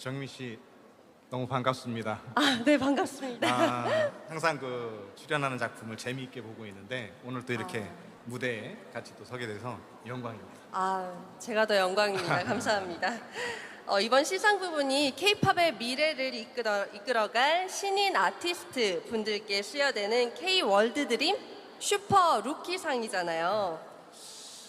정미 씨 너무 반갑습니다. 아, 네, 반갑습니다. 아, 항상 그 출연하는 작품을 재미있게 보고 있는데 오늘 또 이렇게 무대에 같이 또 서게 돼서 영광입니다. 아, 제가 더 영광입니다. 감사합니다. 어, 이번 시상 부분이 K-팝의 미래를 이끌어, 이끌어갈 신인 아티스트 분들께 수여되는 K-월드 드림 슈퍼 루키상이잖아요.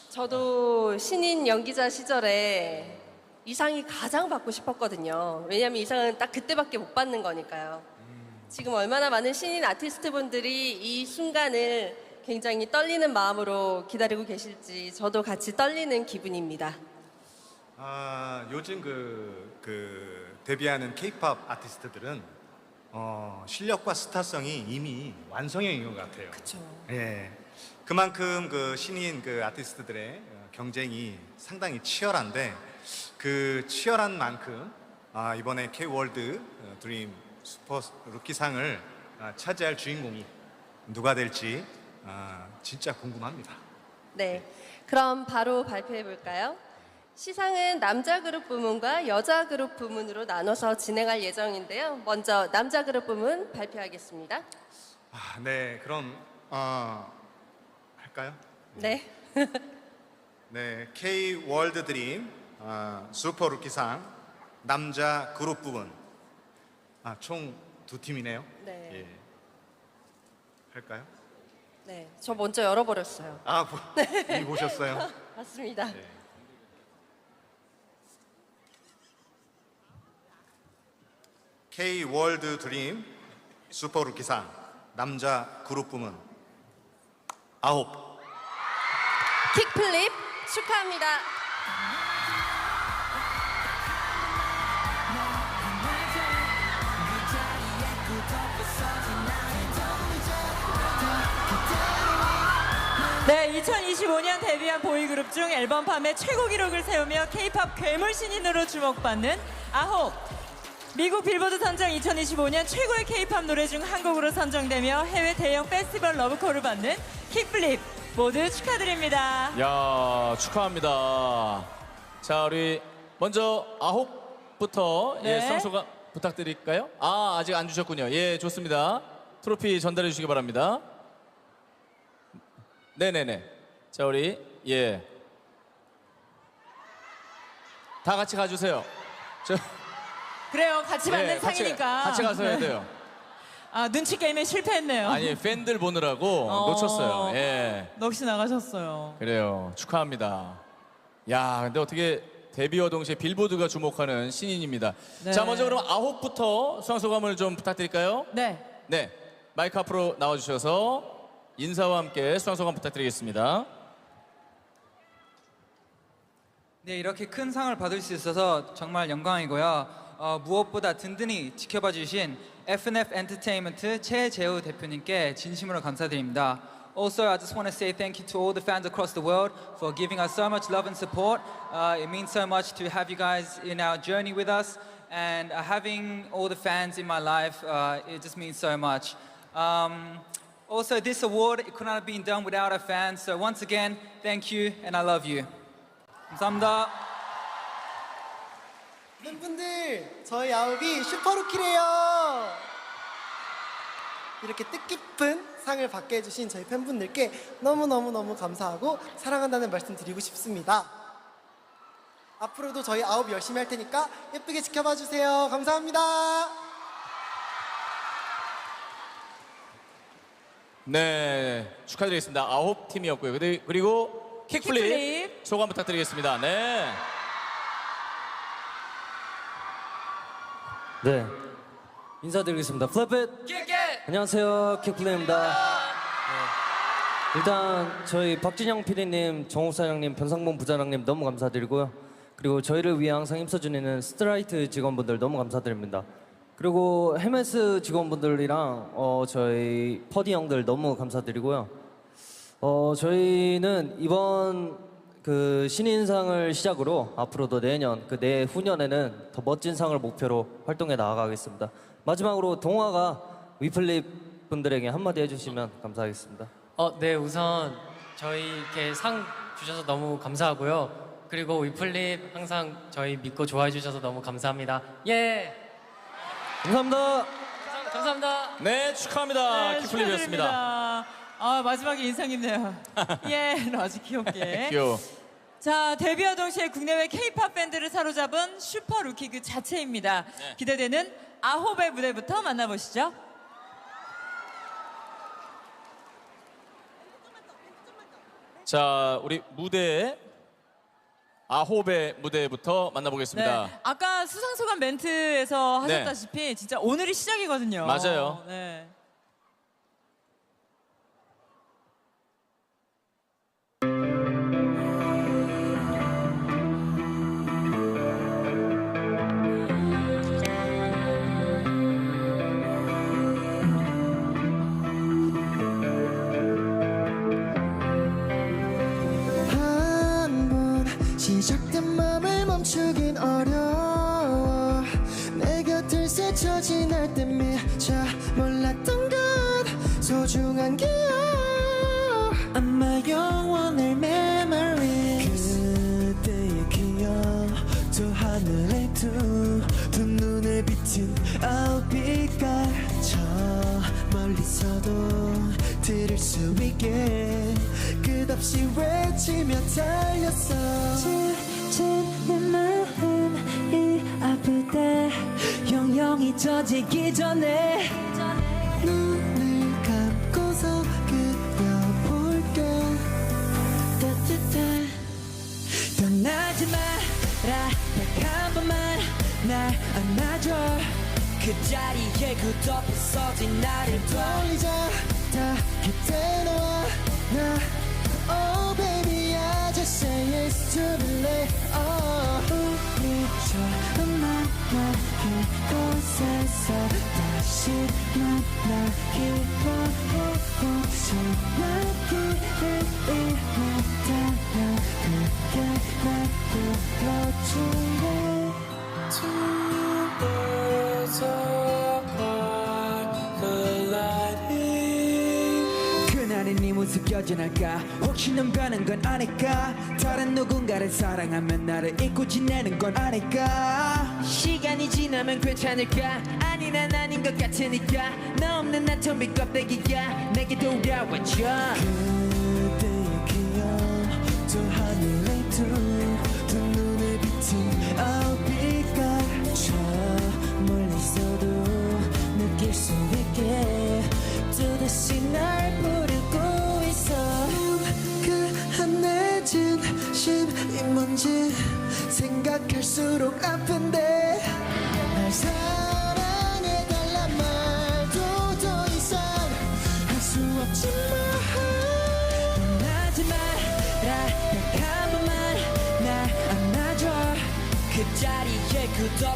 저도 신인 연기자 시절에 이 상이 가장 받고 싶었거든요. 왜냐하면 이 상은 딱 그때밖에 못 받는 거니까요. 지금 얼마나 많은 신인 아티스트 분들이 이 순간을 굉장히 떨리는 마음으로 기다리고 계실지 저도 같이 떨리는 기분입니다. 아, 요즘 그, 그 데뷔하는 K-팝 아티스트들은 어, 실력과 스타성이 이미 완성형인 것 같아요. 그렇죠. 예. 그만큼 그 신인 그 아티스트들의 어, 경쟁이 상당히 치열한데 그 치열한 만큼 아, 이번에 K 월드 어, 드림 슈퍼 루키상을 아, 차지할 주인공이 누가 될지 아, 진짜 궁금합니다. 네. 그럼 바로 발표해 볼까요? 시상은 남자 그룹 부문과 여자 그룹 부문으로 나눠서 진행할 예정인데요. 먼저 남자 그룹 부문 발표하겠습니다. 아, 네, 그럼 어, 할까요? 네. 네, K 월드 드림 아, 슈퍼 루키상 남자 그룹 부분 아, 총 두 팀이네요. 네. 예. 할까요? 네. 저 먼저 열어버렸어요. 아, 보, 이미 보셨어요? 맞습니다. 네. K 월드 드림 슈퍼 루키상 남자 그룹 부문 아홉 킥플립 축하합니다. 네, 2025년 데뷔한 보이그룹 중 앨범 판매 최고 기록을 세우며 K-팝 괴물 신인으로 주목받는 아홉. 미국 빌보드 선정 2025년 최고의 K-팝 노래 중 한 곡으로 선정되며 해외 대형 페스티벌 러브콜을 받는 킥플립 모두 축하드립니다. 야 축하합니다. 자 우리 먼저 아홉부터 예 네. 수상소감 부탁드릴까요? 아 아직 안 주셨군요. 예 좋습니다. 트로피 전달해 주시기 바랍니다. 네네네. 자 우리 예. 다 같이 가주세요. 저, 그래요, 같이 받는 예, 같이, 상이니까. 같이 가서 해야 네. 돼요. 아, 눈치 게임에 실패했네요. 아니 팬들 보느라고 어. 놓쳤어요. 예. 넋이 나가셨어요. 그래요. 축하합니다. 야, 근데 어떻게 데뷔와 동시에 빌보드가 주목하는 신인입니다. 네. 자, 먼저 그럼 아홉부터 수상 소감을 좀 부탁드릴까요? 네. 네, 마이크 앞으로 나와 주셔서 인사와 함께 수상 소감 부탁드리겠습니다. 네, 이렇게 큰 상을 받을 수 있어서 정말 영광이고요. 어, 무엇보다 든든히 지켜봐 주신 FNF 엔터테인먼트 최재우 대표님께 진심으로 감사드립니다. Also, I just want to say thank you to all the fans across the world for giving us so much love and support. Uh, it means so much to have you guys in our journey with us, and uh, having all the fans in my life, uh, it just means so much. Um, also, this award it could not have been done without our fans. So once again, thank you, and I love you. 감사합니다. 팬분들 저희 아홉이 슈퍼루키래요 이렇게 뜻깊은 상을 받게 해주신 저희 팬분들께 너무너무너무 감사하고 사랑한다는 말씀 드리고 싶습니다 앞으로도 저희 아홉 열심히 할 테니까 예쁘게 지켜봐 주세요 감사합니다 네, 축하드리겠습니다. 아홉 팀이었고요. 그리- 그리고 킥플립, 킥플립. 소감 부탁드리겠습니다. 네. 네 인사드리겠습니다 플랫핏 안녕하세요 킥플레입니다 네. 일단 저희 박진영 PD님 정욱 사장님 변상봉 부자랑님 너무 감사드리고요 그리고 저희를 위해 항상 힘써주는 스트라이트 직원분들 너무 감사드립니다 그리고 헤메스 직원분들이랑 어, 저희 퍼디 형들 너무 감사드리고요 어, 저희는 이번 그 신인상을 시작으로 앞으로도 내년 그 내후년에는 더 멋진 상을 목표로 활동해 나아가겠습니다. 마지막으로 동화가 위플립 분들에게 한마디 해주시면 감사하겠습니다. 어, 네, 우선 저희 이렇게 상 주셔서 너무 감사하고요. 그리고 위플립 항상 저희 믿고 좋아해 주셔서 너무 감사합니다. 예. 감사합니다. 감사합니다. 네, 축하합니다. 네, 킥플립이었습니다. 축하드립니다. 아 마지막에 인상 깊네요. 예, 아주 귀엽게. 귀여워. 자 데뷔와 동시에 국내외 K-팝 밴드를 사로잡은 슈퍼 루키 그 자체입니다. 네. 기대되는 아홉의 무대부터 만나보시죠. 자, 우리 무대 아홉의 무대부터 만나보겠습니다. 네, 아까 수상소감 멘트에서 네. 하셨다시피 진짜 오늘이 시작이거든요. 맞아요. 네. 시작된 맘을 멈추긴 어려워. 내 곁을 스쳐 지날 때 미처 몰랐던 것 소중한 기억. 아마 영원할 memory 그때의 기억 저 하늘의 두, 두 눈에 비친 아빛깔. 저 멀리서도 들을 수 있게 끝없이 외치며 달렸어. 지친 내 마음 이 아프대 영영이 젖기 전에 눈을 감고서 그려볼게. 따뜻한 떠나지 마라. 딱한 번만 날 안아줘. 그 자리에 굳어 부서진 나를 돌리자. 다 그때 너와. 나 just say yes to the late oh 우리 처음 만난 그곳에서 다시 만나기로 했고 전화기를 잃었다면 그게 날 불러줄 모습 여전할까 혹시 넌 변한 건 아닐까? 다른 누군가를 사랑하면 나를 잊고 지내는 건 아닐까? 시간이 지나면 괜찮을까? 아니 난 아닌 것 같으니까. 너 없는 나 텅빈 껍데기야 내게 돌아와줘 자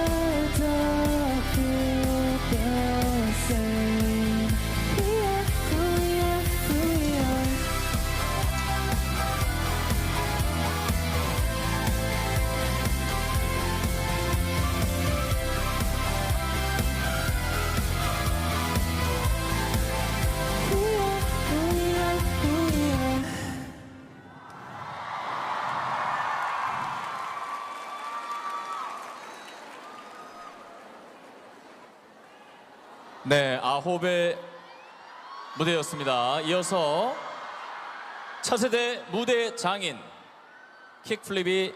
네, 아홉의 무대였습니다. 이어서 차세대 무대 장인 킥플립이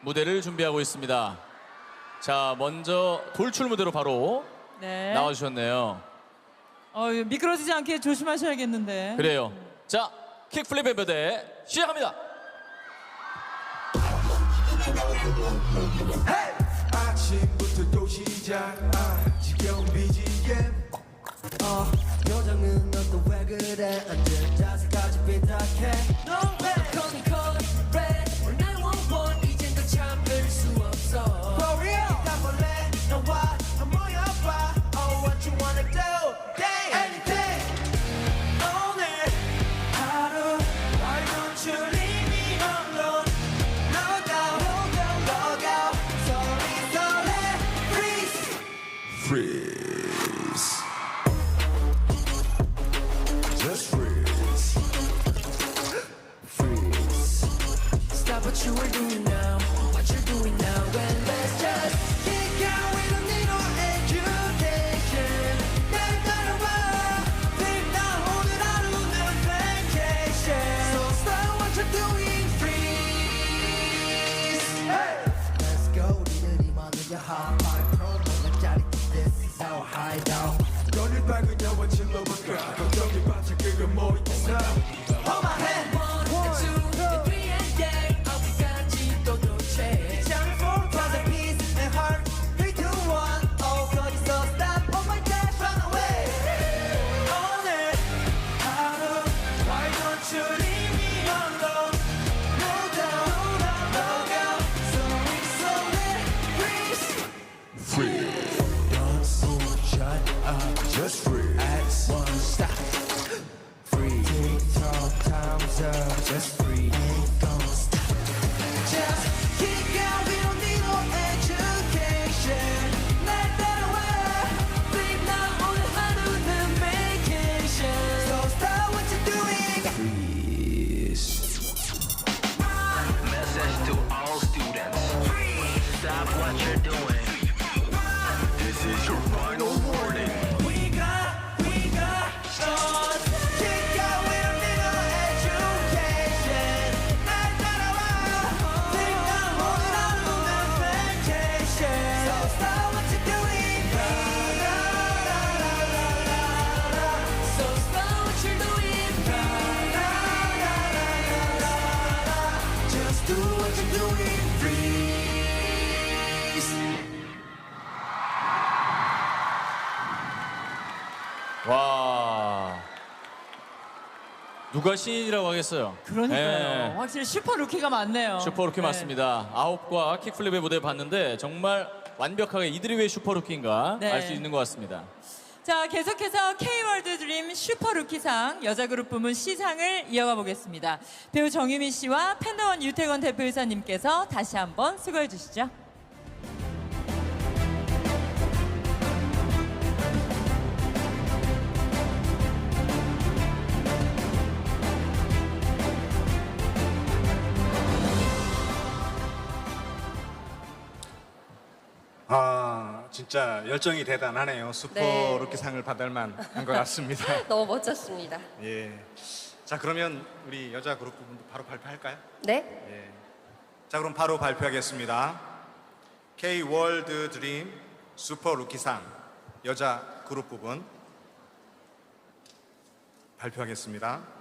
무대를 준비하고 있습니다. 자, 먼저 돌출 무대로 바로 네. 나와주셨네요. 어, 미끄러지지 않게 조심하셔야겠는데. 그래요. 자, 킥플립의 무대 시작합니다. 아침부터 또 시작 아, 지겨운 BGM 어, 어. 표정은 넌또왜 그래? 언제 자세까지 삐딱해? No Just 와. 누가 신인이라고 하겠어요? 그러니까요. 네. 확실히 슈퍼 루키가 많네요. 슈퍼 루키 네. 맞습니다. 아홉과 킥플립의 무대 봤는데 정말 완벽하게 이들이 왜 슈퍼 루키인가 네. 알 수 있는 것 같습니다. 자, 계속해서 K-월드 드림 슈퍼 루키상 여자 그룹 부문 C상을 이어가 보겠습니다. 배우 정유미 씨와 팬더원 유태건 대표이사님께서 다시 한번 수고해 주시죠. 진짜 열정이 대단하네요. 슈퍼 네. 루키 상을 받을 만한 것 같습니다. 너무 멋졌습니다. 예. 자 그러면 우리 여자 그룹 부분도 바로 발표할까요? 네, 예. 자 그럼 바로 발표하겠습니다. K 월드 드림 슈퍼 루키상 여자 그룹 부분 발표하겠습니다.